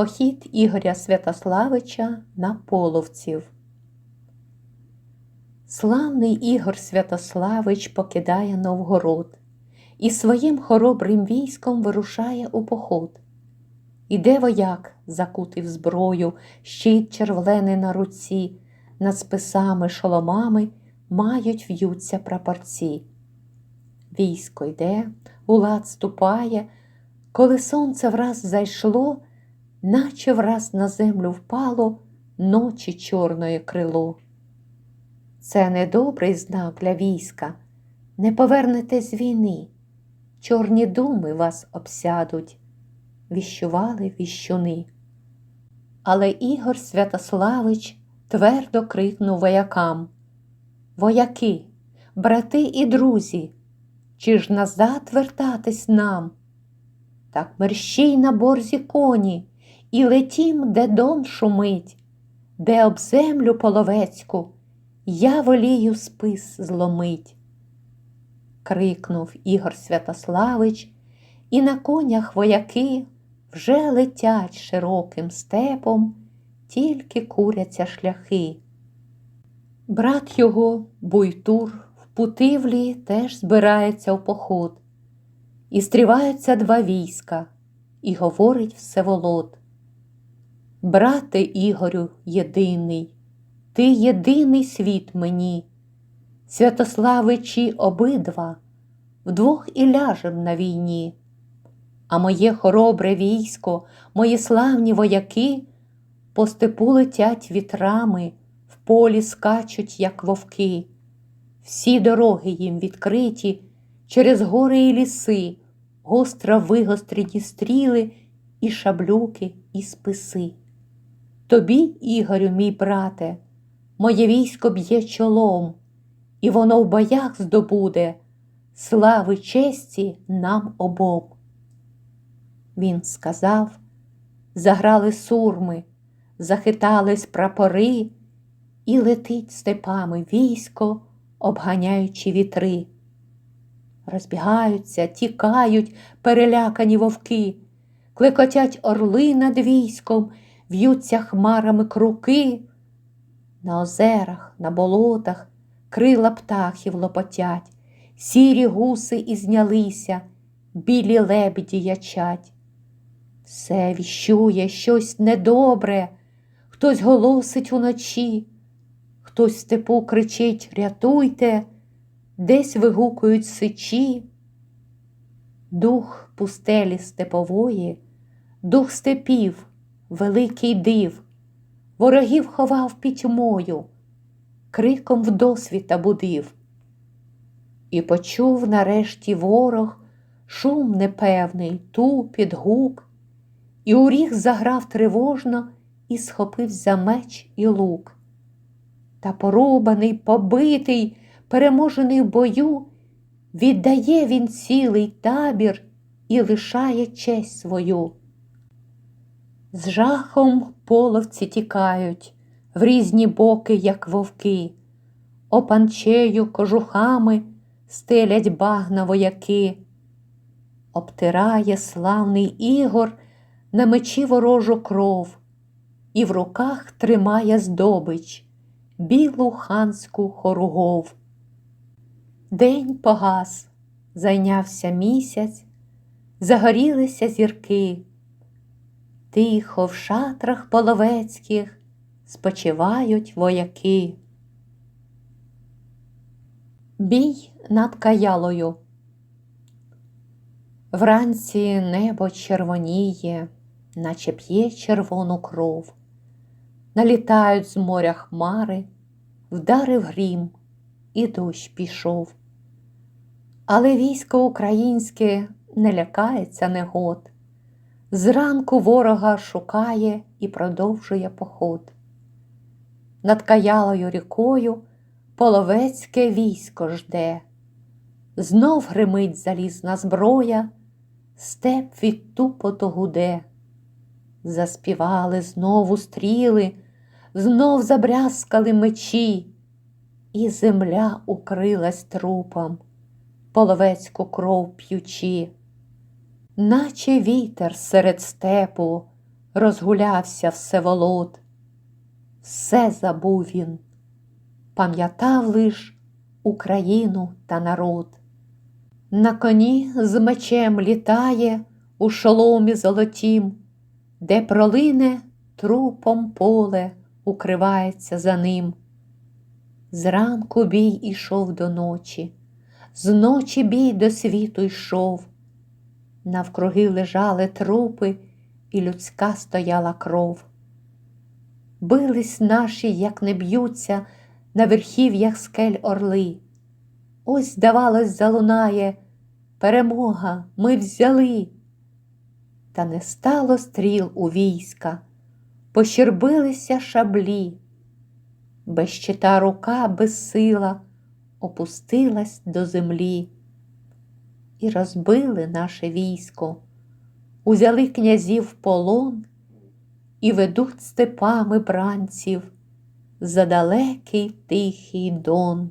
Похід Ігоря Святославича на половців. Славний Ігор Святославич покидає Новгород і своїм хоробрим військом вирушає у поход. Іде вояк, закутий в зброю, щит червлений на руці, над списами, шоломами мають в'ються прапорці. Військо йде, у лад ступає, коли сонце враз зайшло, наче враз на землю впало ночі чорної крило. Це недобрий знак для війська, не повернете з війни, чорні думи вас обсядуть, віщували віщуни. Але Ігор Святославич твердо крикнув воякам Вояки, брати і друзі, чи ж назад вертатись нам? Так мерщій на борзі коні, і летім, де дон шумить, де об землю половецьку я волію спис зломить. Крикнув Ігор Святославич, і на конях вояки вже летять широким степом, тільки куряться шляхи. Брат його, Буйтур, в Путивлі теж збирається в поход. І стріваються два війська, і говорить Всеволод. Брате Ігорю єдиний, ти єдиний світ мені, Святославичі обидва, вдвох і ляжем на війні, а моє хоробре військо, мої славні вояки по степу летять вітрами, в полі скачуть, як вовки, всі дороги їм відкриті через гори і ліси, гостро вигострені стріли і шаблюки, і списи. Тобі, Ігорю, мій брате, моє військо б'є чолом, і воно в боях здобуде слави честі нам обом. Він сказав, заграли сурми, захитались прапори, і летить степами військо, обганяючи вітри. Розбігаються, тікають перелякані вовки, клекотять орли над військом, в'ються хмарами круки. На озерах, на болотах крила птахів лопотять, сірі гуси ізнялися, білі лебеді ячать. Все віщує щось недобре, хтось голосить уночі, хтось в степу кричить Рятуйте, десь вигукують сичі. Дух пустелі степової, дух степів, великий див, ворогів ховав пітьмою, криком вдосвіта будив. І почув нарешті ворог шум непевний, тупіт, гук, і у заграв тривожно і схопив за меч і лук. Та порубаний, побитий, переможений в бою, віддає він цілий табір і лишає честь свою. З жахом половці тікають в різні боки, як вовки, опанчею кожухами стелять багна вояки, обтирає славний Ігор на мечі ворожу кров, і в руках тримає здобич, білу ханську хоругов. День погас, зайнявся місяць, загорілися зірки. Тихо в шатрах половецьких спочивають вояки. Бій над каялою. Вранці небо червоніє, наче п'є червону кров. Налітають з моря хмари, вдарив грім, і дощ пішов. Але військо українське не лякається негод. Зранку ворога шукає і продовжує поход. Над каялою рікою половецьке військо жде, знов гримить залізна зброя, степ від тупоту гуде. Заспівали знову стріли, знов забрязкали мечі, і земля укрилась трупом, половецьку кров п'ючи наче вітер серед степу, розгулявся Всеволод. Все забув він, пам'ятав лиш Україну та народ. На коні з мечем літає у шоломі золотім, де пролине трупом поле, укривається за ним. Зранку бій ішов до ночі, з ночі бій до світу йшов. Навкруги лежали трупи, і людська стояла кров. Бились наші, як не б'ються, на верхів'ях скель орли. Ось, здавалось, залунає перемога, ми взяли. Та не стало стріл у війська, пощербилися шаблі. Безщита рука безсила опустилась до землі. І розбили наше військо, узяли князів в полон і ведуть степами бранців за далекий тихий дон.